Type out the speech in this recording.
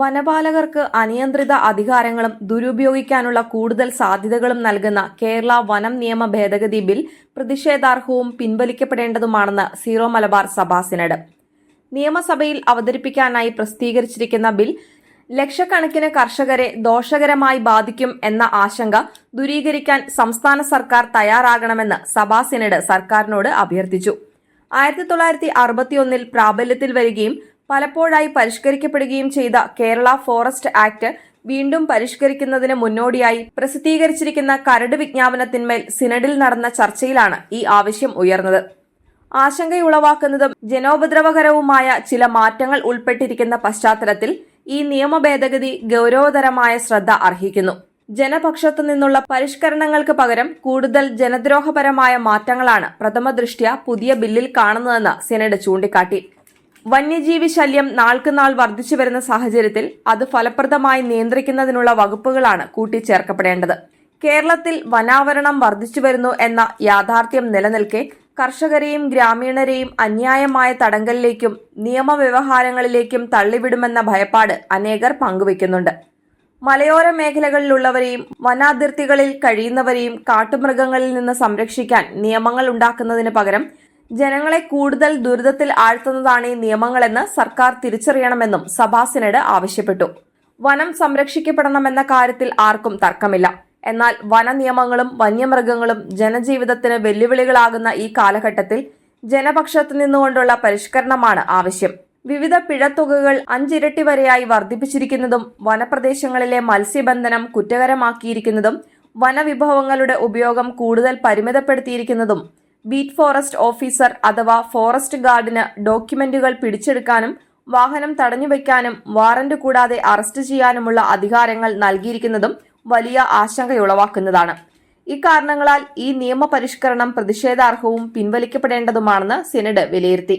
വനപാലകർക്ക് അനിയന്ത്രിത അധികാരങ്ങളും ദുരുപയോഗിക്കാനുള്ള കൂടുതൽ സാധ്യതകളും നൽകുന്ന കേരള വനം നിയമ ഭേദഗതി ബിൽ പ്രതിഷേധാർഹവും പിൻവലിക്കപ്പെടേണ്ടതുമാണെന്ന് സീറോ മലബാർ സഭാ സിനഡ്. നിയമസഭയിൽ അവതരിപ്പിക്കാനായി പ്രസിദ്ധീകരിച്ചിരിക്കുന്ന ബിൽ ലക്ഷക്കണക്കിന് കർഷകരെ ദോഷകരമായി ബാധിക്കും എന്ന ആശങ്ക ദൂരീകരിക്കാൻ സംസ്ഥാന സർക്കാർ തയ്യാറാകണമെന്ന് സഭാ സിനഡ് സർക്കാരിനോട് അഭ്യർത്ഥിച്ചു. ആയിരത്തി തൊള്ളായിരത്തി അറുപത്തിയൊന്നിൽ പ്രാബല്യത്തിൽ വരികയും പലപ്പോഴായി പരിഷ്കരിക്കപ്പെടുകയും ചെയ്ത കേരള ഫോറസ്റ്റ് ആക്ട് വീണ്ടും പരിഷ്കരിക്കുന്നതിന് മുന്നോടിയായി പ്രസിദ്ധീകരിച്ചിരിക്കുന്ന കരട് വിജ്ഞാപനത്തിന്മേൽ സിനഡിൽ നടന്ന ചർച്ചയിലാണ് ഈ ആവശ്യം ഉയർന്നത്. ആശങ്കയുളവാക്കുന്നതും ജനോപദ്രവകരവുമായ ചില മാറ്റങ്ങൾ ഉൾപ്പെട്ടിരിക്കുന്ന പശ്ചാത്തലത്തിൽ ഈ നിയമ ഭേദഗതി ഗൗരവതരമായ ശ്രദ്ധ അർഹിക്കുന്നു. ജനപക്ഷത്തു നിന്നുള്ള പരിഷ്കരണങ്ങൾക്ക് പകരം കൂടുതൽ ജനദ്രോഹപരമായ മാറ്റങ്ങളാണ് പ്രഥമ ദൃഷ്ട്യ പുതിയ ബില്ലിൽ കാണുന്നതെന്ന് സെനഡ് ചൂണ്ടിക്കാട്ടി. വന്യജീവി ശല്യം നാൾക്കുനാൾ വർദ്ധിച്ചു വരുന്ന സാഹചര്യത്തിൽ അത് ഫലപ്രദമായി നിയന്ത്രിക്കുന്നതിനുള്ള വകുപ്പുകളാണ് കൂട്ടിച്ചേർക്കപ്പെടേണ്ടത്. കേരളത്തിൽ വനാവരണം വർദ്ധിച്ചു വരുന്നു എന്ന യാഥാർത്ഥ്യം നിലനിൽക്കെ കർഷകരെയും ഗ്രാമീണരെയും അന്യായമായ തടങ്കലിലേക്കും നിയമവ്യവഹാരങ്ങളിലേക്കും തള്ളിവിടുമെന്ന ഭയപ്പാട് അനേകർ പങ്കുവയ്ക്കുന്നുണ്ട്. മലയോര മേഖലകളിലുള്ളവരെയും വനാതിർത്തികളിൽ കഴിയുന്നവരെയും കാട്ടുമൃഗങ്ങളിൽ നിന്ന് സംരക്ഷിക്കാൻ നിയമങ്ങൾ ഉണ്ടാക്കുന്നതിന് പകരം ജനങ്ങളെ കൂടുതൽ ദുരിതത്തിൽ ആഴ്ത്തുന്നതാണ് ഈ നിയമങ്ങളെന്ന് സർക്കാർ തിരിച്ചറിയണമെന്നും സഭാ സിനഡ് ആവശ്യപ്പെട്ടു. വനം സംരക്ഷിക്കപ്പെടണമെന്ന കാര്യത്തിൽ ആർക്കും തർക്കമില്ല. എന്നാൽ വന നിയമങ്ങളും വന്യമൃഗങ്ങളും ജനജീവിതത്തിന് വെല്ലുവിളികളാകുന്ന ഈ കാലഘട്ടത്തിൽ ജനപക്ഷത്തു നിന്നുകൊണ്ടുള്ള പരിഷ്കരണമാണ് ആവശ്യം. വിവിധ പിഴത്തുകകൾ അഞ്ചിരട്ടി വരെയായി വർദ്ധിപ്പിച്ചിരിക്കുന്നതും വനപ്രദേശങ്ങളിലെ മത്സ്യബന്ധനം കുറ്റകരമാക്കിയിരിക്കുന്നതും വനവിഭവങ്ങളുടെ ഉപയോഗം കൂടുതൽ പരിമിതപ്പെടുത്തിയിരിക്കുന്നതും ബീറ്റ് ഫോറസ്റ്റ് ഓഫീസർ അഥവാ ഫോറസ്റ്റ് ഗാർഡിന് ഡോക്യുമെന്റുകൾ പിടിച്ചെടുക്കാനും വാഹനം തടഞ്ഞുവെക്കാനും വാറന്റ് കൂടാതെ അറസ്റ്റ് ചെയ്യാനുമുള്ള അധികാരങ്ങൾ നൽകിയിരിക്കുന്നതും വലിയ ആശങ്കയുളവാക്കുന്നതാണ്. ഇക്കാരണങ്ങളാൽ ഈ നിയമപരിഷ്കരണം പ്രതിഷേധാർഹവും പിൻവലിക്കപ്പെടേണ്ടതുമാണെന്ന് സിനഡ് വിലയിരുത്തി.